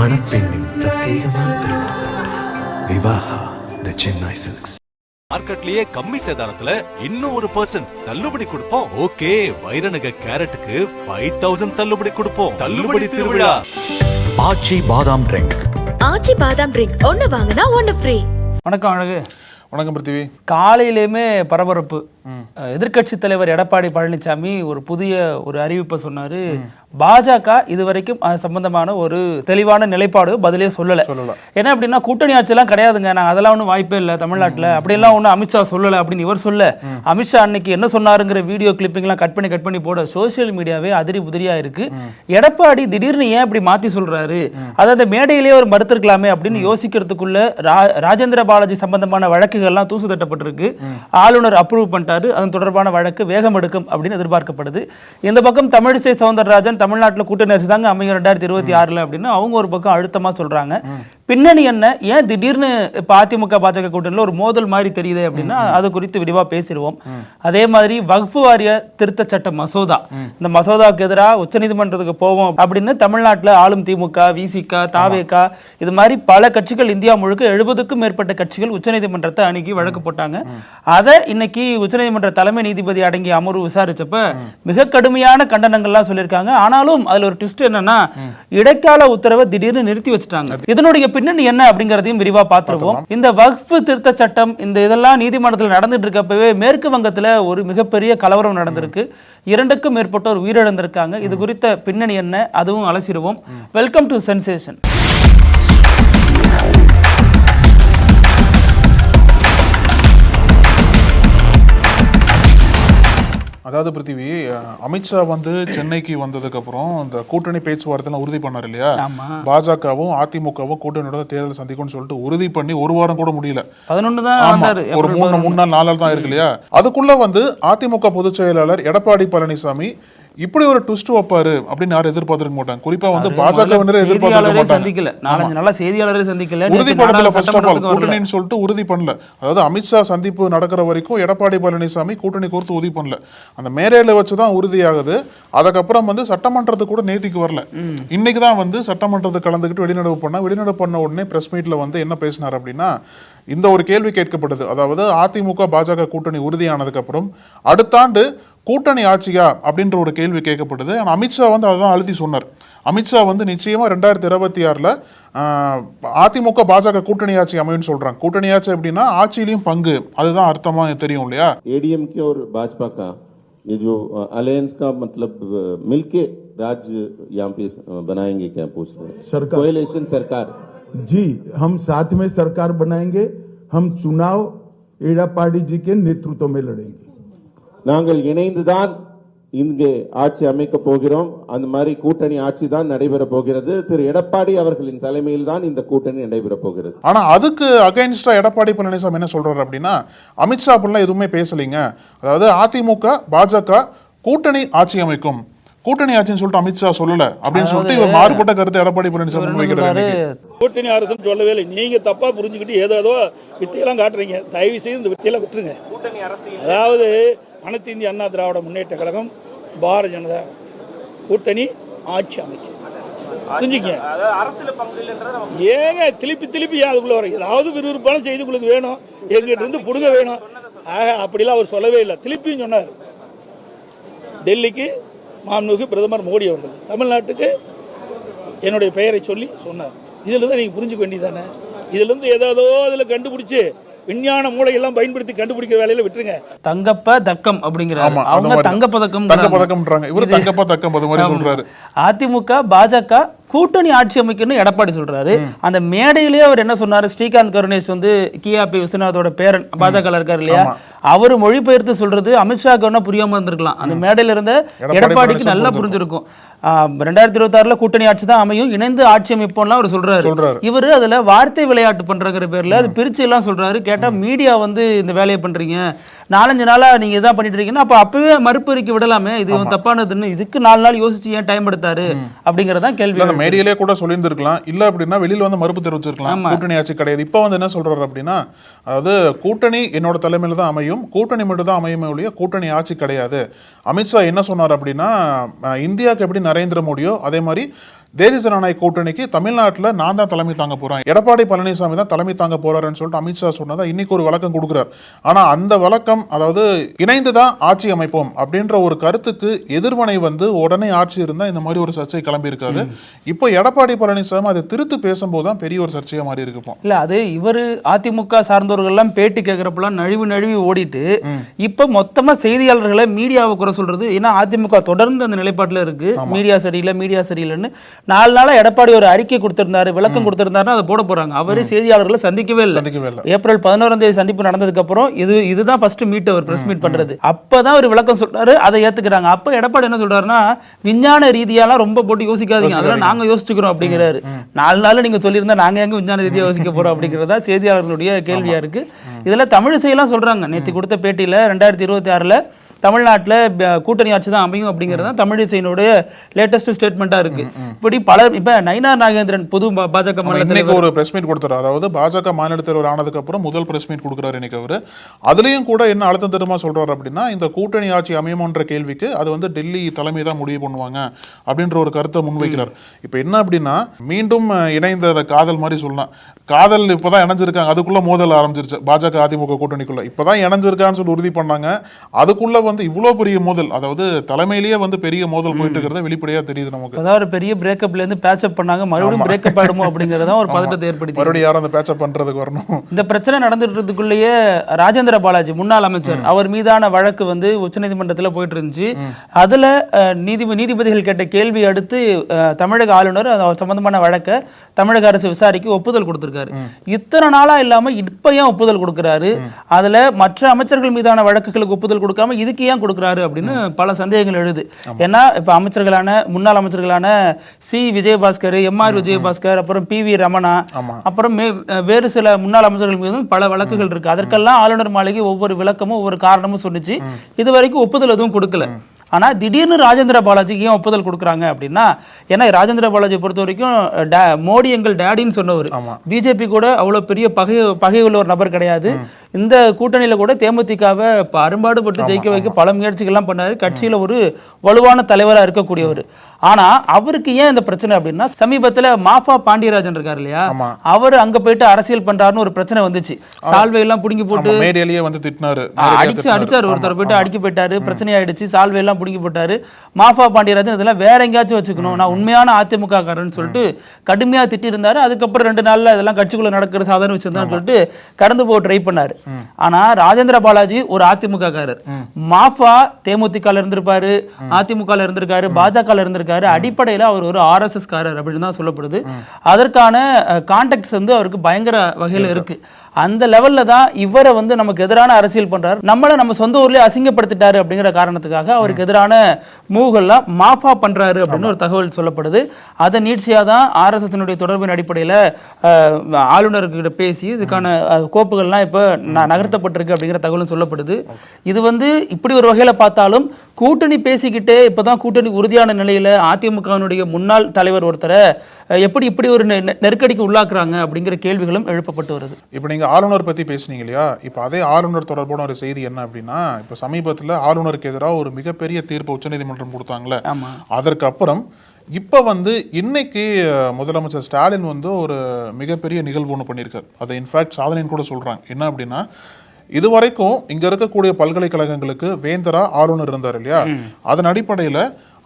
மணப்பெண்ணின் பிரத்யேகமான திருமணம். Vivaha the Chennai silks மார்க்கெட்லயே கம்மி சேதாரத்துல இன்னும் ஒரு பர்சன்ட் தள்ளுபடி கொடுப்போம். ஓகே வைரநக கேரட்டுக்கு ஃபைவ் தௌசண்ட் தள்ளுபடி கொடுப்போம். தள்ளுபடி திருவிழா. ஆச்சி பாதாம் ட்ரிங்க் ஆச்சி பாதாம் ட்ரிங்க் ஒன்னு வாங்கினா ஒன்னு ஃப்ரீ வணக்கம் அழகு. வணக்கம் பிருத்திவி. காலையிலேயுமே பரபரப்பு. எதிர்க்கட்சி தலைவர் எடப்பாடி பழனிசாமி ஒரு புதிய ஒரு அறிவிப்பை சொன்னாரு. பாஜக இதுவரைக்கும் அது சம்பந்தமான ஒரு தெளிவான நிலைப்பாடு பதிலே சொல்லல. என்ன அப்படின்னா கூட்டணி ஆட்சியெல்லாம் கிடையாதுங்க. நாங்க அதெல்லாம் ஒன்றும் வாய்ப்பே இல்லை தமிழ்நாட்டுல. அப்படியெல்லாம் ஒன்றும் அமித்ஷா சொல்லல அப்படின்னு இவர் சொல்ல அமித்ஷா அன்னைக்கு என்ன சொன்னாருங்கிற வீடியோ கிளிப்பிங்லாம் கட் பண்ணி கட் பண்ணி போட சோஷியல் மீடியாவே அதிரி புதிரியா இருக்கு. எடப்பாடி திடீர்னு ஏன் இப்படி மாத்தி சொல்றாரு? அதாவது அந்த மேடையிலேயே ஒரு மறுத்திருக்கலாமே அப்படின்னு யோசிக்கிறதுக்குள்ள ராஜேந்திர பாலாஜி சம்பந்தமான வழக்குகள்லாம் தூசு தட்டப்பட்டிருக்கு. ஆளுநர் அப்ரூவ் மாட்டார். அதன் தொடர்பான வழக்கு வேகம் எடுக்கும் அப்படின்னு எதிர்பார்க்கப்படுது. இந்த பக்கம் தமிழிசை சவுந்தரராஜன் தமிழ்நாட்டில் கூட்டணி அரசு தாங்க அமையும் ரெண்டாயிரத்தி இருபத்தி ஆறில் அப்படின்னு அவங்க ஒரு பக்கம் அழுத்தமா சொல்றாங்க. பின்னணி என்ன? ஏன் திடீர்னு இப்ப அதிமுக பாஜக கூட்டணியில் ஒரு மோதல் மாதிரி தெரியுது அப்படின்னா அது குறித்து விரிவா பேசிடுவோம். அதே மாதிரி வக்ஃபு வாரிய திருத்த சட்ட மசோதா. இந்த மசோதாவுக்கு எதிராக உச்சநீதிமன்றத்துக்கு போவோம் அப்படின்னு தமிழ்நாட்டுல ஆளும் திமுக விசிக தாவேகா இது மாதிரி பல கட்சிகள் இந்தியா முழுக்க எழுபதுக்கும் மேற்பட்ட கட்சிகள் உச்சநீதிமன்றத்தை அணுகி வழக்கு போட்டாங்க. அதை இன்னைக்கு உச்சநீதிமன்ற தலைமை நீதிபதி அடங்கிய அமர்வு விசாரிச்சப்ப மிக கடுமையான கண்டனங்கள்லாம் சொல்லியிருக்காங்க. ஆனாலும் அதுல ஒரு ட்விஸ்ட் என்னன்னா இடைக்கால உத்தரவை திடீர்னு நிறுத்தி வச்சுட்டாங்க. இதனுடைய பின்னணி என்ன அப்படிங்கறதையும் விரிவா பார்த்துருவோம். இந்த வக்ஃபு திருத்த சட்டம் இந்த இதெல்லாம் நீதிமன்றத்தில் நடந்துட்டு இருக்கப்பவே மேற்கு வங்கத்துல ஒரு மிகப்பெரிய கலவரம் நடந்திருக்கு. இரண்டுக்கும் மேற்பட்டோர் உயிரிழந்திருக்காங்க. இது குறித்த பின்னணி என்ன அதுவும் அலசிடுவோம். வெல்கம் டு சென்சேஷன் அதாவது பிருத்திவி அமித்ஷா வந்து சென்னைக்கு வந்ததுக்கு அப்புறம் இந்த கூட்டணி பேச்சுவார்த்தை உறுதி பண்ணார் இல்லையா. பாஜகவும் அதிமுகவும் கூட்டணியோட தேர்தல் சந்திக்கும்னு சொல்லிட்டு உறுதி பண்ணி ஒரு வாரம் கூட முடியல. பதினொன்று தான் ஒரு மூணு மூணு நாள் நாலு நாள் தான் இருக்கு இல்லையா? அதுக்குள்ள வந்து அதிமுக பொதுச் செயலாளர் எடப்பாடி பழனிசாமி இப்படி ஒரு ட்விஸ்ட் வைப்பாரு அப்படின்னு யாரும் எதிர்பார்த்திருக்க மாட்டாங்க. குறிப்பா வந்து பாஜகவினரே எதிர்பார்த்திருக்க மாட்டாங்க. சந்திக்கல. நாலஞ்சு நாளா செய்தியாளரே சந்திக்கல. நாடாளு ஃபர்ஸ்ட் ஆஃப் ஆல். கூட்டணின்னு சொல்லிட்டு உறுதி பண்ணல. அதாவது அமித்ஷா சந்திப்பு நடக்கிற வரைக்கும் எடப்பாடி பழனிசாமி கூட்டணி குறித்து உறுதி பண்ணல. அந்த மேடையில வச்சு தான் உறுதியாகுது. அதுக்கப்புறம் வந்து சட்டமன்றத்துக்கு கூட நேத்திக்கு வரல. இன்னைக்கு தான் வந்து சட்டமன்றத்துக்கு கலந்துக்கிட்டு வெளிநடப்பு பண்ணா வெளிநடப்பு பண்ண உடனே பிரஸ் மீட்ல வந்து என்ன பேசினார் அப்படின்னா இந்த ஒரு கேள்வி கேட்கப்பட்டது அதாவது அதிமுக பாஜக கூட்டணி உறுதியானதுக்கு அப்புறம் அடுத்த ஆண்டு கூட்டணி ஆட்சியா அப்படின்ற ஒரு கேள்வி கேட்கப்பட்டது ஆனா அமித்ஷா வந்து அதான் அழுத்தி சொன்னார் அமித்ஷா வந்து நிச்சயமா ரெண்டாயிரத்தி இருபத்தி ஆறுல ஆஹ், அதிமுக பாஜக கூட்டணி ஆட்சி அமையும்னு சொல்றாங்க கூட்டணி ஆட்சி அப்படின்னா ஆட்சியிலையும் பங்கு அதுதான் அர்த்தமா தெரியும் இல்லையா एडीएमके और भाजपा का ये जो अलायंस का मतलब अ, मिलके राज्य यहाँ पे अ, बनाएंगे क्या पूछ रहे हैं सरकार। कोएलिशन सरकार जी हम साथ में सरकार बनाएंगे हम चुनाव एड़ापाड़ी जी के नेतृत्व में लड़ेंगे நாங்கள் இணைந்துதான் இங்கே ஆட்சி அமைக்க போகிறோம் அந்த மாதிரி கூட்டணி ஆட்சி தான் நடைபெற போகிறது திரு எடப்பாடி அவர்களின் தலைமையில் தான் இந்த கூட்டணி நடைபெற போகிறது ஆனா அதுக்கு அகைன்ஸ்டா எடப்பாடி பழனிசாமி என்ன சொல்றாரு அப்படின்னா அமித்ஷா அப்படிலாம் எதுவுமே பேசலைங்க அதாவது அதிமுக பாஜக கூட்டணி ஆட்சி அமைக்கும் கூட்டணி ஆட்சின்னு சொல்லிட்டு அமித்ஷா சொல்லல. அப்படின்னு சொல்லிட்டு இவர் மாறுபட்ட கருத்தை எடப்பாடி பழனிசாமி? இன்னைக்கு. கூட்டணி அரசுன்னு சொல்லவே இல்லை. நீங்க தப்பா புரிஞ்சுக்கிட்டு ஏதோ ஏதோ வித்தையெல்லாம் காட்டுறீங்க. தயவு செய்து இந்த வித்தையெல்லாம் விட்டுருங்க. அதாவது அனைத்து இந்திய அண்ணா திராவிட முன்னேற்ற கழகம் பாரதிய ஜனதா கூட்டணி ஆட்சி அமைக்கும் புரிஞ்சுங்க ஏங்க திருப்பி திருப்பி ஏன் அதுக்குள்ள வர? ஏதாவது விறுவிறுப்பான செய்தி உங்களுக்கு வேணும். எங்கிட்ட இருந்து புடுங்க வேணும். ஆக, அப்படிலாம் அவர் சொல்லவே இல்லை. திருப்பியும் சொன்னார். டெல்லிக்கு மாண்புமிகு பிரதமர் மோடி அவர்கள். தமிழ்நாட்டுக்கு என்னுடைய பெயரை சொல்லி சொன்னார். இதுல இருந்து நீங்க புரிஞ்சுக்க வேண்டியதானே இதுல இருந்து ஏதாவது அதுல கண்டுபிடிச்சு விஞ்ஞான மூளையெல்லாம் பயன்படுத்தி கண்டுபிடிக்கிற வேலையில விட்டுருங்க. தங்கப்ப தக்கம் அந்த அவங்க மாதிரி. தங்க பதக்கம் தங்க பதக்கம்ன்றாங்க இவரு தங்கப்பா தக்கம் அது மாதிரி சொல்றாரு. அதிமுக பாஜக கூட்டணி ஆட்சி அமைக்கணும்னு எடப்பாடி சொல்றாரு. அந்த மேடையிலேயே அவர் என்ன சொன்னாரு? ஸ்ரீகாந்த் கருணேஷ் வந்து கியாபி விஸ்வநாதோட பேரன் பாஜக இருக்காரு இல்லையா? அவரு மொழிபெயர்த்து சொல்றது அமித்ஷாக்கு வேணா புரியாம இருந்திருக்கலாம். அந்த மேடையில இருந்த எடப்பாடி எடப்பாடிக்கு நல்லா புரிஞ்சிருக்கும். ஆஹ் ரெண்டாயிரத்தி இருபத்தி ஆறுல கூட்டணி ஆட்சி தான் அமையும். இணைந்து ஆட்சி அமைப்போம்லாம் அவர் சொல்றாரு. சொல்றாரு. இவரு அதுல வார்த்தை விளையாட்டு பண்றங்கிற பேர்ல அது பிரிச்சு எல்லாம் சொல்றாரு. கேட்டா மீடியா வந்து இந்த வேலையை பண்றீங்க. நாலஞ்சு நாளா நீங்க இதான் பண்ணிட்டு இருக்கீங்கன்னா அப்ப அப்பவே மறுப்பறிக்கை விடலாமே. இது தப்பானதுன்னு இதுக்கு நாலு நாள் யோசிச்சு ஏன் டைம் எடுத்தாரு? அப்படிங்கறதான் கேள்வி அந்த மேடையிலே கூட சொல்லியிருந்திருக்கலாம். இல்ல அப்படின்னா வெளியில வந்து மறுப்பு தெரிவிச்சிருக்கலாம். கூட்டணி ஆட்சி கிடையாது. இப்ப வந்து என்ன சொல்றாரு அப்படின்னா அதாவது கூட்டணி என்னோட தலைமையில தான் அமையும். கூட்டணி மட்டும் தான் அமையுமே ஒழிய கூட்டணி ஆட்சி கிடையாது. அமித்ஷா என்ன சொன்னார் அப்படின்னா இந்தியாவுக்கு எப்படி நரேந்திர மோடியோ அதே மாதிரி தேசிய ஜனநாயக கூட்டணிக்கு தமிழ்நாட்டுல நான் தான் தலைமை தாங்க போறேன். எடப்பாடி பழனிசாமி தான் தலைமை தாங்க போறாருன்னு சொல்லிட்டு அமித்ஷா சொன்னதா இன்னைக்கு ஒரு விளக்கம் கொடுக்குறார். ஆனா அந்த விளக்கம் அதாவது இணைந்து தான் ஆட்சி அமைப்போம் அப்படின்ற ஒரு கருத்துக்கு எதிர்மனை வந்து உடனே ஆட்சி இருந்தா இந்த மாதிரி ஒரு சர்ச்சை கிளம்பி இருக்காது இப்போ எடப்பாடி பழனிசாமி அதை திருத்து பேசும்போது தான் பெரிய ஒரு சர்ச்சையா மாறி இருக்கு இப்போ. இல்ல அது இவரு அதிமுக சார்ந்தவர்கள் எல்லாம் பேட்டி கேட்கறப்பெல்லாம் நழுவி நழுவி ஓடிட்டு இப்ப மொத்தமா செய்தியாளர்களை மீடியாவை குறை சொல்றது ஏன்னா அதிமுக தொடர்ந்து அந்த நிலைப்பாட்டுல இருக்கு. மீடியா சரியில்லை மீடியா சரியில்லைன்னு. நாலு நாளா எடப்பாடி ஒரு அறிக்கை கொடுத்திருந்தாரு விளக்கம் கொடுத்திருந்தாருன்னா அதை போட போறாங்க. அவரே செய்தியாளர்களை சந்திக்கவே இல்லை. ஏப்ரல் பதினோராம் தேதி சந்திப்பு நடந்ததுக்கு அப்புறம் இது இதுதான் ஃபர்ஸ்ட் மீட் அவர் பிரஸ் மீட் பண்றது. அப்பதான் ஒரு விளக்கம் சொல்றாரு அதை ஏத்துக்கிறாங்க. அப்ப எடப்பாடி என்ன சொல்றாருன்னா விஞ்ஞான ரீதியாலாம் ரொம்ப போட்டு யோசிக்காதீங்க. அதெல்லாம் நாங்க யோசிச்சுக்கிறோம் அப்படிங்கிறாரு. நாலு நாள் நீங்க சொல்லியிருந்தா நாங்க எங்க விஞ்ஞான ரீதியா யோசிக்க போறோம் அப்படிங்கறதா செய்தியாளர்களுடைய கேள்வியா இருக்கு. இதுல தமிழிசையெல்லாம் சொல்றாங்க. நேத்து கொடுத்த பேட்டியில ரெண்டாயிரத்தி இருபத்தி ஆறுல தமிழ்நாட்டுல கூட்டணி ஆட்சி தான் அமையும் அப்படிங்கிறது தான் தமிழிசையினுடைய லேட்டஸ்ட் ஸ்டேட்மெண்ட்டா இருக்கு. இப்படி பல இப்ப நயினார் நாகேந்திரன் பொது பாஜக மாநில இன்னைக்கு தலைவர். ஒரு பிரஸ் மீட் கொடுத்தாரு அதாவது பாஜக மாநில தலைவர் ஆனதுக்கு அப்புறம் முதல் பிரஸ் மீட் கொடுக்குறாரு இன்னைக்கு அவரு. அதுலயும் கூட என்ன அழுத்தம் திரும்ப சொல்றாரு அப்படின்னா இந்த கூட்டணி ஆட்சி அமையுமன்ற கேள்விக்கு அது வந்து டெல்லி தலைமை தான் முடிவு பண்ணுவாங்க அப்படின்ற ஒரு கருத்தை முன்வைக்கிறார். இப்ப என்ன அப்படின்னா மீண்டும் இணைந்த காதல் மாதிரி சொல்லலாம். காதல் இப்பதான் இணைஞ்சிருக்காங்க. அதுக்குள்ள மோதல் ஆரம்பிச்சிருச்சு. பாஜக அதிமுக கூட்டணிக்குள்ள. இப்பதான் இணைஞ்சிருக்கான்னு சொல்லி உறுதி பண்ணாங்க. அதுக்குள்ள வந்து இவ்வளவு பெரிய மோதல் அதாவது தலைமையிலேயே வந்து பெரிய மோதல் போயிட்டு இருக்கிறத வெளிப்படையா தெரியுது நமக்கு. ஒரு பெரிய பிரேக்கப்ல இருந்து பேச்சப் பண்ணாங்க மறுபடியும் பிரேக்கப் ஆயிடுமோ அப்படிங்கறத ஒரு பதட்டத்தை ஏற்படுத்தி மறுபடியும் யாரும் அந்த பேச்சப் பண்றதுக்கு வரணும். இந்த பிரச்சனை நடந்துட்டுறதுக்குள்ளேயே ராஜேந்திர பாலாஜி முன்னாள் அமைச்சர் அவர் மீதான வழக்கு வந்து உச்சநீதிமன்றத்துல போயிட்டு இருந்துச்சு அதுல நீதி நீதிபதிகள் கேட்ட கேள்வி அடுத்து தமிழக ஆளுநர் அவர் சம்பந்தமான வழக்கை தமிழக அரசு விசாரிக்க ஒப்புதல் கொடுத்திருக்காரு. இத்தனை நாளா இல்லாம இப்ப ஏன் ஒப்புதல் கொடுக்கிறாரு? அதுல மற்ற அமைச்சர்கள் மீதான வழக்குகளுக்கு ஒப்புதல் கொடுக்காம இதுக்கு ஏன் கொடுக்கிறாரு அப்படின்னு பல சந்தேகங்கள் எழுது. ஏன்னா இப்ப அமைச்சர்களான முன்னாள் அமைச்சர்களான C. Vijayabaskar M. R. Vijayabaskar அப்புறம் பி. வி. ரமணா அப்புறம் வேறு சில முன்னாள் அமைச்சர்கள் மீதும் பல வழக்குகள் இருக்கு. அதற்கெல்லாம் ஆளுநர் மாளிகை ஒவ்வொரு விளக்கமும் ஒவ்வொரு காரணமும் சொன்னுச்சு. இது வரைக்கும் ஒப்புதல் எதுவும் கொடுக்கல. ஆனா திடீர்னு ராஜேந்திர பாலாஜிக்கு ஏன் ஒப்புதல் கொடுக்குறாங்க அப்படின்னா ஏன்னா ராஜேந்திர பாலாஜி பொறுத்த வரைக்கும் மோடி எங்கள் டேடின்னு சொன்னவர். பிஜேபி கூட அவ்வளவு பெரிய பகை பகை உள்ள ஒரு நபர் கிடையாது. இந்த கூட்டணியில கூட தேமுதிகவை அரும்பாடுபட்டு ஜெயிக்க வைக்க பல முயற்சிகள்லாம் பண்ணாரு. கட்சியில ஒரு வலுவான தலைவரா இருக்கக்கூடியவர். ஆனா அவருக்கு ஏன் இந்த பிரச்சனை அப்படின்னா சமீபத்துல மாஃபா பாண்டியராஜன் இருக்காரு இல்லையா? அவர் அங்க போயிட்டு அரசியல் பண்றாருன்னு ஒரு பிரச்சனை வந்துச்சு. சால்வை எல்லாம் புடுங்கி போட்டு மேடையிலேயே வந்து திட்டினாரு. அடிச்சு அடிச்சாரு ஒருத்தர். போயிட்டு அடிக்க போயிட்டாரு பிரச்சனை ஆயிடுச்சு சால்வை எல்லாம் புடுங்கி போட்டாரு. மாஃபா பாண்டியராஜன் இதெல்லாம் வேற எங்கேயாச்சும் வச்சுக்கணும். நான் உண்மையான அதிமுக காரன்னு சொல்லிட்டு கடுமையா திட்டி இருந்தாரு அதுக்கப்புறம் ரெண்டு நாள்ல இதெல்லாம் கட்சிக்குள்ள நடக்கிற சாதாரண விஷயம் தான் சொல்லிட்டு கடந்து போக ட்ரை பண்ணாரு. ஆனா ராஜேந்திர பாலாஜி ஒரு அதிமுக காரர் மாஃபா தேமுதிக இருந்திருப்பாரு அதிமுக இருந்திருக்காரு பாஜக இருந்திருக்காரு. அடிப்படையில அவர் ஒரு ஆர்எஸ்எஸ் காரர் அப்படின்னு தான் சொல்லப்படுது. அதற்கான கான்டாக்ட்ஸ் வந்து அவருக்கு பயங்கர வகையில இருக்கு. அந்த லெவல்ல தான் இவரை வந்து நமக்கு எதிரான அரசியல் பண்றாரு. நம்மள நம்ம சொந்த ஊர்லயே அசிங்கப்படுத்திட்டாரு அப்படிங்கிற காரணத்துக்காக அவருக்கு எதிரான மூவ்கள்லாம் மாஃபா பண்றாரு அப்படின்னு ஒரு தகவல் சொல்லப்படுது. அதை நீட்சியா தான் ஆர்எஸ்எஸ் தொடர்பின் அடிப்படையில ஆளுநர்கிட்ட பேசி இதுக்கான கோப்புகள்லாம் இப்ப நகர்த்தப்பட்டிருக்கு அப்படிங்கிற தகவலும் சொல்லப்படுது. இது வந்து இப்படி ஒரு வகையில பார்த்தாலும் கூட்டணி பேசிக்கிட்டே இப்பதான் கூட்டணி உறுதியான நிலையில அதிமுகவினுடைய முன்னாள் தலைவர் ஒருத்தரை எப்படி இப்படி ஒரு நெருக்கடிக்கு உள்ளாக்குறாங்க அப்படிங்கிற கேள்விகளும் எழுப்பப்பட்டு வருது. இப்போ நீங்க ஆளுநர் பத்தி பேசுனீங்க இல்லையா? இப்போ அதே ஆளுநர் தொடர்பான ஒரு செய்தி என்ன அப்படின்னா இப்போ சமீபத்துல ஆளுநருக்கு எதிராக ஒரு மிகப்பெரிய தீர்ப்பு உச்சநீதிமன்றம் கொடுத்தாங்களே. அதற்கு அப்புறம் இப்போ வந்து இன்னைக்கு முதலமைச்சர் ஸ்டாலின் வந்து ஒரு மிகப்பெரிய நிகழ்வு ஒன்று பண்ணியிருக்காரு. அதை இன்ஃபேக்ட் சாதனைன்னு கூட சொல்றாங்க. என்ன அப்படின்னா இதுவரைக்கும் இங்க இருக்கக்கூடிய பல்கலைக்கழகங்களுக்கு வேந்தரா ஆளுநர் இருந்தார் இல்லையா? அதன் அடிப்படையில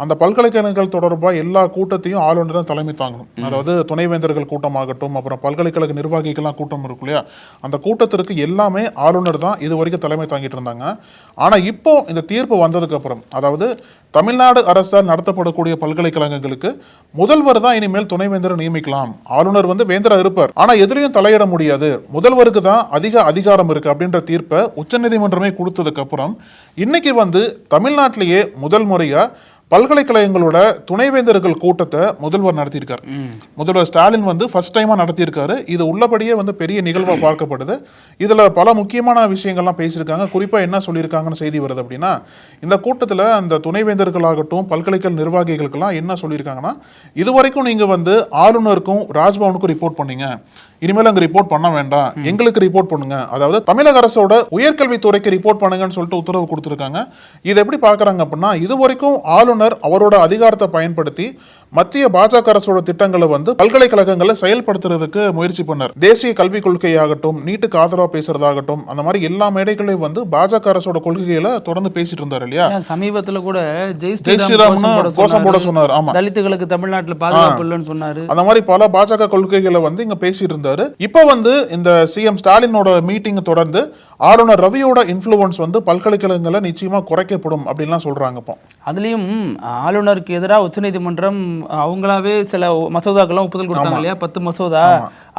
அந்த பல்கலைக்கழகங்கள் தொடர்பாக எல்லா கூட்டத்தையும் ஆளுநர் தான் தலைமை தாங்கணும். அதாவது துணைவேந்தர்கள் கூட்டமாகட்டும் அப்புறம் பல்கலைக்கழக நிர்வாகிகள்லாம் கூட்டம் இருக்கும் இல்லையா? அந்த கூட்டத்திற்கு எல்லாமே ஆளுநர் தான் இது வரைக்கும் தலைமை தாங்கிட்டு இருந்தாங்க. ஆனா இப்போ இந்த தீர்ப்பு வந்ததுக்கு அப்புறம் அதாவது தமிழ்நாடு அரசால் நடத்தப்படக்கூடிய பல்கலைக்கழகங்களுக்கு முதல்வர் தான் இனிமேல் துணைவேந்தரை நியமிக்கலாம். ஆளுநர் வந்து வேந்தரா இருப்பார். ஆனா எதுலயும் தலையிட முடியாது. முதல்வருக்கு தான் அதிக அதிகாரம் இருக்கு அப்படின்ற தீர்ப்பை உச்சநீதிமன்றமே கொடுத்ததுக்கு அப்புறம் இன்னைக்கு வந்து தமிழ்நாட்டிலேயே முதல் முறையா பல்கலைக்கழகங்களோட துணைவேந்தர்கள் கூட்டத்தை முதல்வர் நடத்தியிருக்கார். முதல்வர் ஸ்டாலின் வந்து ஃபர்ஸ்ட் டைமா நடத்தியிருக்காரு. இது உள்ளபடியே வந்து பெரிய நிகழ்வா பார்க்கப்படுது. இதுல பல முக்கியமான விஷயங்கள்லாம் பேசியிருக்காங்க. குறிப்பா என்ன சொல்லியிருக்காங்கன்னு செய்தி வருது அப்படின்னா இந்த கூட்டத்துல அந்த துணைவேந்தர்களாகட்டும் பல்கலைக்கழக நிர்வாகிகளுக்கெல்லாம் என்ன சொல்லியிருக்காங்கன்னா இதுவரைக்கும் நீங்க வந்து ஆளுநருக்கும் ராஜ்பவனுக்கும் ரிப்போர்ட் பண்ணீங்க. இனிமேல் அங்க ரிப்போர்ட் பண்ண வேண்டாம். எங்களுக்கு ரிப்போர்ட் பண்ணுங்க. அதாவது தமிழக அரசோட உயர்கல்வித்துறைக்கு ரிப்போர்ட் பண்ணுங்கன்னு சொல்லிட்டு உத்தரவு கொடுத்திருக்காங்க. இதை எப்படி பார்க்கறாங்க அப்படின்னா இது வரைக்கும் ஆளுநர் ஆளுநர் அவரோட அதிகாரத்தை பயன்படுத்தி மத்திய பாஜக அரசோட திட்டங்களை வந்து பல்கலைக்கழகங்களை செயல்படுத்துறதுக்கு முயற்சி பண்ணார். தேசிய கல்விக் கொள்கையாகட்டும் நீட்டுக்கு ஆதரவா பேசுறதாகட்டும் அந்த மாதிரி எல்லா மேடைகளையும் வந்து பாஜக அரசோட கொள்கைகளை தொடர்ந்து பேசிட்டு இருந்தார் இல்லையா? சமீபத்துல கூட ஜெய் ஸ்ரீராம் கோஷம் போட சொன்னார், ஆமா. தலித்துகளுக்கு தமிழ்நாட்டுல பாதுகாப்பு இல்லைன்னு சொன்னாரு. அந்த மாதிரி பல பாஜக கொள்கைகளை வந்து இங்க பேசிட்டு இருந்தாரு. இப்ப வந்து இந்த சிஎம் ஸ்டாலினோட மீட்டிங் தொடர்ந்து ஆளுநர் ரவியோட இன்ஃப்ளூயன்ஸ் வந்து பல்கலைக்கழகங்களை நிச்சயமா குறைக்கப்படும் அப்படின்லாம் சொல்றாங்க இப்போ. அதுலயும் ஆளுநருக்கு எதிராக உச்சநீதிமன்றம் அவங்களாவே சில மசோதாக்கெல்லாம் ஒப்புதல் கொடுத்தாங்க இல்லையா? பத்து மசோதா.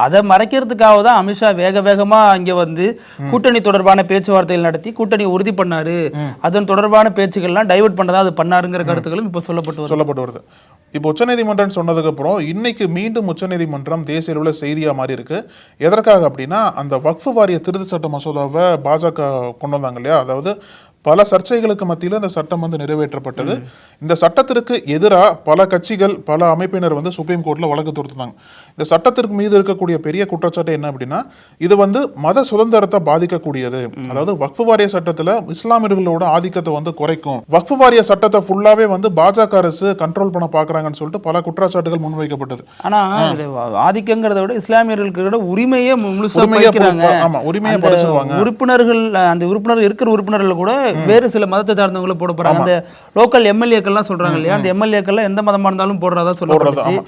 அதை மறைக்கிறதுக்காக தான் அமித்ஷா வேக வேகமா அங்க வந்து கூட்டணி தொடர்பான பேச்சுவார்த்தைகள் நடத்தி கூட்டணி உறுதி பண்ணாரு. அதன் தொடர்பான பேச்சுக்கள்லாம் டைவர்ட் பண்ணதா அது பண்ணாருங்கிற கருத்துக்களும் இப்ப சொல்லப்பட்டு சொல்லப்பட்டு வருது. இப்போ உச்சநீதிமன்றம் சொன்னதுக்கு அப்புறம் இன்னைக்கு மீண்டும் உச்சநீதிமன்றம் தேசிய அளவில் செய்தியா மாறி இருக்கு. எதற்காக அப்படின்னா அந்த வக்ஃபு வாரிய திருத்த சட்ட மசோதாவை பாஜக கொண்டு வந்தாங்க இல்லையா? அதாவது பல சர்ச்சைகளுக்கு மத்தியில் இந்த சட்டம் வந்து நிறைவேற்றப்பட்டது. இந்த சட்டத்திற்கு எதிராக பல கட்சிகள் பல அமைப்பினர் வந்து சுப்ரீம் கோர்ட்ல வழக்கு தொடுத்தாங்க இந்த சட்டத்திற்கு மீது இருக்கக்கூடிய பெரிய குற்றச்சாட்டு என்ன அப்படின்னா இது வந்து மத சுதந்திரத்தை பாதிக்கக்கூடியது. அதாவது வக்ஃபு வாரிய சட்டத்துல இஸ்லாமியர்களோட ஆதிக்கத்தை வந்து குறைக்கும். வக்ஃபு வாரிய சட்டத்தை ஃபுல்லாவே வந்து பாஜக அரசு கண்ட்ரோல் பண்ண பாக்குறாங்கன்னு சொல்லிட்டு பல குற்றச்சாட்டுகள் முன்வைக்கப்பட்டது. ஆனா இதுல ஆதிக்கங்கிறத விட இஸ்லாமியர்களுக்கு உரிமையே மு- முழுசா உரிமையை பறிச்சிருவாங்க. உறுப்பினர்கள் அந்த உறுப்பினர் இருக்கிற உறுப்பினர்கள் கூட வேறு சில மதத்தை சார்ந்தவங்களை போட போறாங்க. அந்த லோக்கல் எம்எல்ஏக்கள்லாம் சொல்றாங்க இல்லையா? அந்த எம்எல்ஏக்கள்லாம் எந்த மதமா இருந்தாலும் போடுறதா சொல்லப்பட்டுச்சு. ஆமா.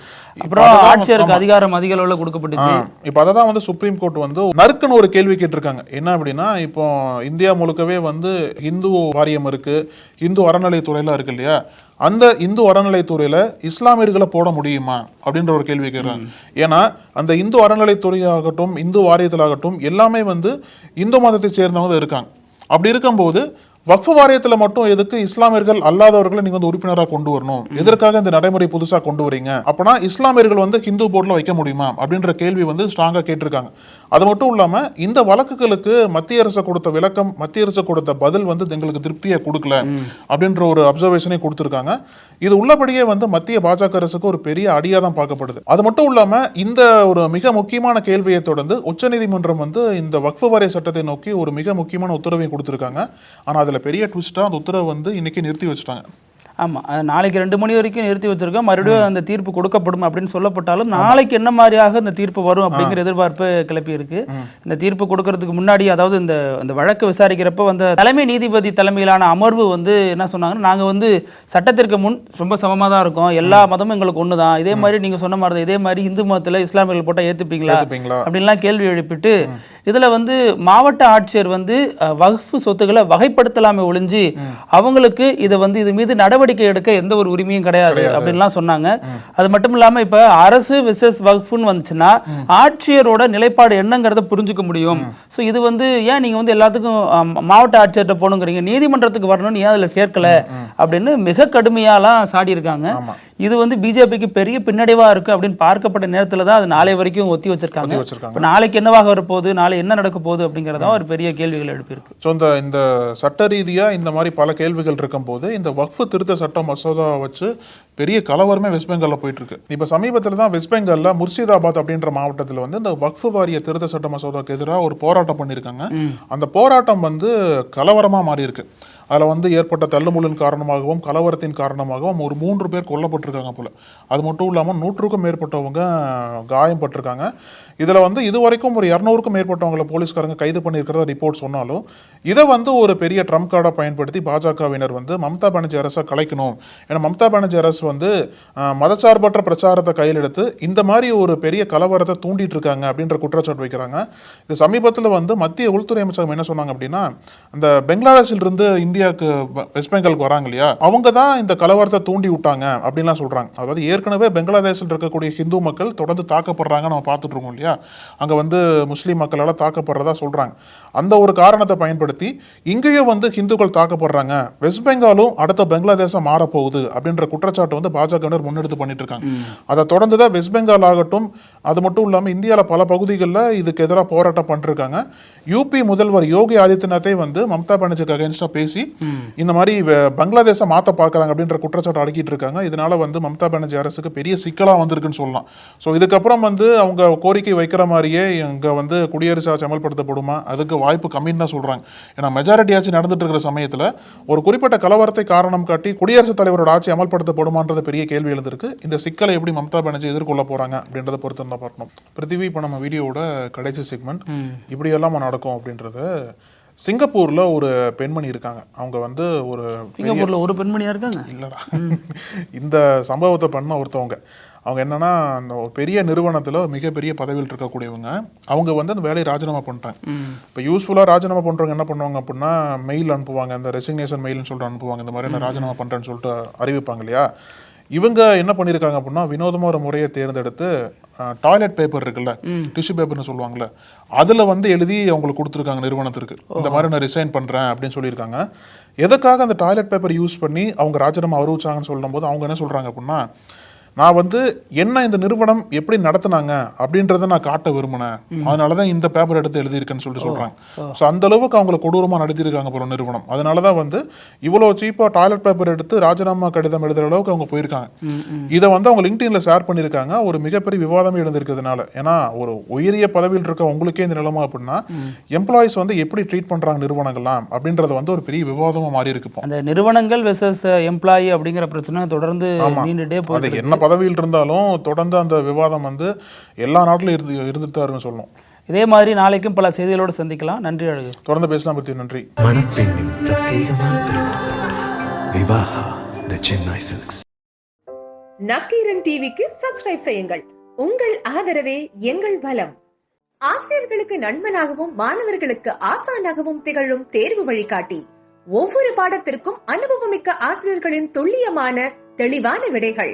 அப்புறம் ஆட்சியருக்கு. அதிகாரம் அதிக அளவுல கொடுக்கப்பட்டுச்சு. இப்போ அதை தான் வந்து சுப்ரீம் கோர்ட் வந்து நறுக்குன்னு ஒரு கேள்வி கேட்டிருக்காங்க. என்ன அப்படின்னா இப்போ இந்தியா முழுக்கவே வந்து இந்து வாரியம் இருக்கு இந்து அறநிலைத்துறையெல்லாம் இருக்கு இல்லையா? அந்த இந்து அறநிலைத்துறையில இஸ்லாமியர்களை போட முடியுமா அப்படின்ற ஒரு கேள்வி கேட்குறாங்க ஏன்னா அந்த இந்து அறநிலைத்துறையாகட்டும் இந்து வாரியத்திலாகட்டும் எல்லாமே வந்து இந்து மதத்தை சேர்ந்தவங்க இருக்காங்க. அப்படி இருக்கும்போது வக்ஃபு வாரியத்துல மட்டும் எதுக்கு இஸ்லாமியர்கள் அல்லாதவர்களை நீங்க வந்து உறுப்பினராக கொண்டு வரணும்? எதற்காக இந்த நடைமுறை புதுசா கொண்டு வரீங்க? அப்பனா இஸ்லாமியர்கள் வந்து ஹிந்து போர்டில் வைக்க முடியுமா? அப்படின்ற கேள்வி வந்து ஸ்ட்ராங்கா கேட்டிருக்காங்க. அது மட்டும் இல்லாம இந்த வழக்குகளுக்கு மத்திய அரசு கொடுத்த விளக்கம் மத்திய அரசு கொடுத்த பதில் வந்து எங்களுக்கு திருப்தியை கொடுக்கல அப்படின்ற ஒரு அப்சர்வேஷனை கொடுத்திருக்காங்க. இது உள்ளபடியே வந்து மத்திய பாஜக அரசுக்கு ஒரு பெரிய அடியா தான் பார்க்கப்படுது. அது மட்டும் இல்லாம இந்த ஒரு மிக முக்கியமான கேள்வியை தொடர்ந்து உச்சநீதிமன்றம் வந்து இந்த வக்ஃபு வாரிய சட்டத்தை நோக்கி ஒரு மிக முக்கியமான உத்தரவையும் கொடுத்திருக்காங்க. ஆனா அதுல பெரிய ட்விஸ்டா அந்த உத்தரவை வந்து இன்னைக்கு நிறுத்தி வச்சுட்டாங்க. ஆமா அது நாளைக்கு ரெண்டு மணி வரைக்கும் நிறுத்தி வச்சிருக்கோம். மறுபடியும் அந்த தீர்ப்பு கொடுக்கப்படும் அப்படின்னு சொல்லப்பட்டாலும் நாளைக்கு என்ன மாதிரியாக இந்த தீர்ப்பு வரும் அப்படிங்கிற எதிர்பார்ப்பு கிளப்பி இருக்கு இந்த தீர்ப்பு கொடுக்கறதுக்கு முன்னாடி அதாவது இந்த இந்த வழக்கு விசாரிக்கிறப்ப வந்த தலைமை நீதிபதி தலைமையிலான அமர்வு வந்து என்ன சொன்னாங்கன்னா நாங்க வந்து சட்டத்திற்கு முன் ரொம்ப சமமா தான் இருக்கோம். எல்லா மதமும் எங்களுக்கு ஒண்ணுதான். இதே மாதிரி நீங்க சொன்ன மாதிரி தான் இதே மாதிரி இந்து மதத்துல இஸ்லாமியர்கள் போட்டா ஏத்துப்பீங்களா? ஏத்துப்பீங்களா? அப்படின்லாம் கேள்வி எழுப்பிட்டு இதுல வந்து மாவட்ட ஆட்சியர் வந்து அஹ், வக்ஃபு சொத்துக்களை வகைப்படுத்தலாமே ஒழிஞ்சு அவங்களுக்கு இதை வந்து இது மீது நடவடிக்கை எடுக்க எந்த ஒரு உரிமையும் கிடையாது அப்படின்லாம் சொன்னாங்க. அது மட்டும் இல்லாம இப்ப அரசு விசஸ் வக்ஃபுன்னு வந்துச்சுன்னா ஆட்சியரோட நிலைப்பாடு என்னங்கிறத புரிஞ்சுக்க முடியும். சோ இது வந்து ஏன் நீங்க வந்து எல்லாத்துக்கும் மாவட்ட ஆட்சியர்கிட்ட போகணுங்கிறீங்க? நீதிமன்றத்துக்கு வரணும்னு ஏன் அதுல சேர்க்கல? அப்படின்னு மிக கடுமையாலாம் சாடி இருக்காங்க இது வந்து பிஜேபிக்கு பெரிய பின்னடைவா இருக்கு அப்படின்னு பார்க்கப்பட்ட நேரத்துல தான் அது நாளை வரைக்கும் ஒத்தி வச்சிருக்காங்க. இப்ப நாளைக்கு என்னவாக வரப்போகுது? நாளை என்ன நடக்க போகுது அப்படிங்கறதா ஒரு பெரிய கேள்விகள் எழுப்பியிருக்கு. ஸோ இந்த இந்த சட்ட ரீதியா இந்த மாதிரி பல கேள்விகள் இருக்கும்போது இந்த வக்ஃபு திருத்த சட்ட மசோதா வச்சு பெரிய கலவரமே வெஸ்ட் பெங்கால்ல போயிட்டு இருக்கு இப்போ சமீபத்தில் தான் வெஸ்ட் பெங்கால்ல முர்ஷிதாபாத் அப்படின்ற மாவட்டத்தில் வந்து இந்த வக்ஃபு வாரிய திருத்த சட்ட மசோதாவுக்கு எதிராக ஒரு போராட்டம் பண்ணியிருக்காங்க. அந்த போராட்டம் வந்து கலவரமா மாறி இருக்கு அதில் வந்து ஏற்பட்ட தள்ளுமுள்ளின் காரணமாகவும் கலவரத்தின் காரணமாகவும் ஒரு மூன்று பேர் கொல்லப்பட்டிருக்காங்க போல. அது மட்டும் இல்லாமல் நூற்றுக்கும் மேற்பட்டவங்க காயம்பட்டிருக்காங்க. இதில் வந்து இது வரைக்கும் ஒரு இரநூறுக்கும் மேற்பட்டவங்களை போலீஸ்காரங்க கைது பண்ணியிருக்கிறதா ரிப்போர்ட் சொன்னாலும் இதை வந்து ஒரு பெரிய ட்ரம்ப் கார்டை பயன்படுத்தி பாஜகவினர் வந்து மம்தா பானர்ஜி அரசை கலைக்கணும். ஏன்னா மம்தா பானர்ஜி அரசு வந்து மதச்சார்பற்ற பிரச்சாரத்தை கையில் எடுத்து இந்த மாதிரி ஒரு பெரிய கலவரத்தை தூண்டிட்டு இருக்காங்க அப்படின்ற குற்றச்சாட்டு வைக்கிறாங்க. இது சமீபத்தில் வந்து மத்திய உள்துறை அமைச்சகம் என்ன சொன்னாங்க அப்படின்னா அந்த பெங்களாதேஷில் இருந்து இந்தியாவுக்கு வெஸ்ட் பெங்காலுக்கு வராங்க இல்லையா அவங்க தான் இந்த கலவரத்தை தூண்டி விட்டாங்க அப்படின்லாம் சொல்றாங்க. அதாவது ஏற்கனவே பெங்களாதேஷில் இருக்கக்கூடிய ஹிந்து மக்கள் தொடர்ந்து தாக்கப்படுறாங்க நம்ம பார்த்துட்டு இருக்கோம் இல்லையா அங்க வந்து முஸ்லீம் மக்களால் தாக்கப்படுறதா சொல்றாங்க. அந்த ஒரு காரணத்தை பயன்படுத்தி இங்கேயும் வந்து ஹிந்துக்கள் தாக்கப்படுறாங்க வெஸ்ட் பெங்காலும் அடுத்த பெங்களாதேசம் மாறப்போகுது அப்படின்ற குற்றச்சாட்டு வந்து பாஜகவினர் முன்னெடுத்து பண்ணிட்டு இருக்காங்க அதை தொடர்ந்து தான் வெஸ்ட் பெங்கால் ஆகட்டும் அது மட்டும் இல்லாமல் இந்தியாவில் பல பகுதிகளில் இதுக்கு எதிராக போராட்டம் பண்ணிருக்காங்க யூபி முதல்வர் யோகி ஆதித்யநாத்தை வந்து மம்தா பானர்ஜிக்கு அகேன்ஸ்டாக பேசி இந்த மாதிரி பங்களாதேசை மாற்ற பார்க்குறாங்க அப்படின்ற குற்றச்சாட்டு அடக்கிட்டு இருக்காங்க. இதனால வந்து மம்தா பானர்ஜி அரசுக்கு பெரிய சிக்கலா வந்திருக்குன்னு சொல்லலாம். ஸோ இதுக்கப்புறம் வந்து அவங்க கோரிக்கை வைக்கிற மாதிரியே இங்க வந்து குடியரசு ஆட்சி அமல்படுத்தப்படுமா? அதுக்கு வாய்ப்பு கம்மின்னு தான் சொல்றாங்க. ஏன்னா மெஜாரிட்டி ஆட்சி நடந்துட்டு இருக்கிற சமயத்துல ஒரு குறிப்பிட்ட கலவரத்தை காரணம் காட்டி குடியரசுத் தலைவரோட ஆட்சி அமல்படுத்தப்படுமான்றது பெரிய கேள்வி எழுந்திருக்கு. இந்த சிக்கலை எப்படி மம்தா பானர்ஜி எதிர்கொள்ள போறாங்க அப்படின்றத பொறுத்து தான் பார்க்கணும். பிருத்திவி இப்போ நம்ம வீடியோவோட கடைசி செக்மெண்ட் இப்படி எல்லாமா நடக்கும் அப்படின்றது சிங்கப்பூர்ல ஒரு பெண்மணி இருக்காங்க. அவங்க வந்து ஒரு சிங்கப்பூர்ல ஒரு பெண்மணியா இருக்காங்க? இல்லடா. இந்த சம்பவத்தை பண்ண ஒருத்தவங்க. அவங்க என்னன்னா அந்த ஒரு பெரிய நிறுவனத்துல மிகப்பெரிய பதவியில் இருக்கக்கூடியவங்க. அவங்க வந்து அந்த வேலையை ராஜினாமா பண்ணிட்டாங்க இப்போ யூஸ்ஃபுல்லா ராஜினாமா பண்றவங்க என்ன பண்ணுவாங்க அப்படின்னா மெயில் அனுப்புவாங்க. அந்த ரெசிக்னேஷன் மெயில்னு சொல்லிட்டு அனுப்புவாங்க. இந்த மாதிரி நான் ராஜினாமா பண்றேன்னு சொல்லிட்டு அறிவிப்பாங்க இல்லையா? இவங்க என்ன பண்ணியிருக்காங்க அப்படின்னா வினோதமா ஒரு முறையை தேர்ந்தெடுத்து டாய்லெட் பேப்பர் இருக்குல்ல டிஷ்யூ பேப்பர்னு சொல்லுவாங்கல்ல அதுல வந்து எழுதி அவங்களுக்கு கொடுத்துருக்காங்க நிறுவனத்திற்கு. இந்த மாதிரி நான் ரிசைன் பண்றேன் அப்படின்னு சொல்லியிருக்காங்க. எதுக்காக அந்த டாய்லெட் பேப்பர் யூஸ் பண்ணி அவங்க ராஜினாமா அறிவிச்சாங்கன்னு சொல்லும்போது அவங்க என்ன சொல்றாங்க அப்படின்னா நான் வந்து என்ன இந்த நிறுவனம் எப்படி நடத்துனாங்க அப்படின்றத நான் காட்ட விரும்பினேன். அதனாலதான் இந்த பேப்பர் எடுத்து எழுதியிருக்கேன்னு சொல்லிட்டு சொல்றாங்க. ஸோ அந்த அளவுக்கு அவங்களை கொடூரமா நடத்தியிருக்காங்க போற நிறுவனம். அதனாலதான் வந்து இவ்வளவு சீப்பா டாய்லெட் பேப்பர் எடுத்து ராஜினாமா கடிதம் எழுதுற அளவுக்கு அவங்க போயிருக்காங்க. இதை வந்து அவங்க லிங்க்டின்ல ஷேர் பண்ணியிருக்காங்க. ஒரு மிகப்பெரிய விவாதமே எழுந்திருக்கிறதுனால. ஏன்னா ஒரு உயரிய பதவியில் இருக்க உங்களுக்கே இந்த நிலைமை அப்படின்னா எம்ப்ளாயிஸ் வந்து எப்படி ட்ரீட் பண்றாங்க நிறுவனங்கள்லாம் அப்படின்றது வந்து ஒரு பெரிய விவாதமா மாறி இருக்கு. அந்த நிறுவனங்கள் வெர்சஸ் எம்ப்ளாயி அப்படிங்கிற பிரச்சனை தொடர்ந்து நீண்டுட்டே போயிட்டு என்ன பதவியில் இருந்தாலும் தொடர்ந்து அந்த விவாதம் வந்து எல்லா நாட்டிலும் இருந்து இருந்துட்டு தான் இருக்குன்னு சொல்லணும். இதே மாதிரி நாளைக்கும் பல செய்திகளோடு சந்திக்கலாம். நன்றி அழகு. தொடர்ந்து பேசலாம் பற்றி நன்றி. மணப்பெண்ணின் பிரத்யேகமான திருமணம் விவாஹா த சென்னை சில்க்ஸ் நக்கீரன் டிவிக்கு சப்ஸ்கிரைப் செய்யுங்கள். உங்கள் ஆதரவே எங்கள் பலம் ஆசிரியர்களுக்கு நண்பனாகவும் மாணவர்களுக்கு ஆசானாகவும் திகழும் தேர்வு வழிகாட்டி. ஒவ்வொரு பாடத்திற்கும் அனுபவமிக்க ஆசிரியர்களின் துல்லியமான தெளிவான விடைகள்.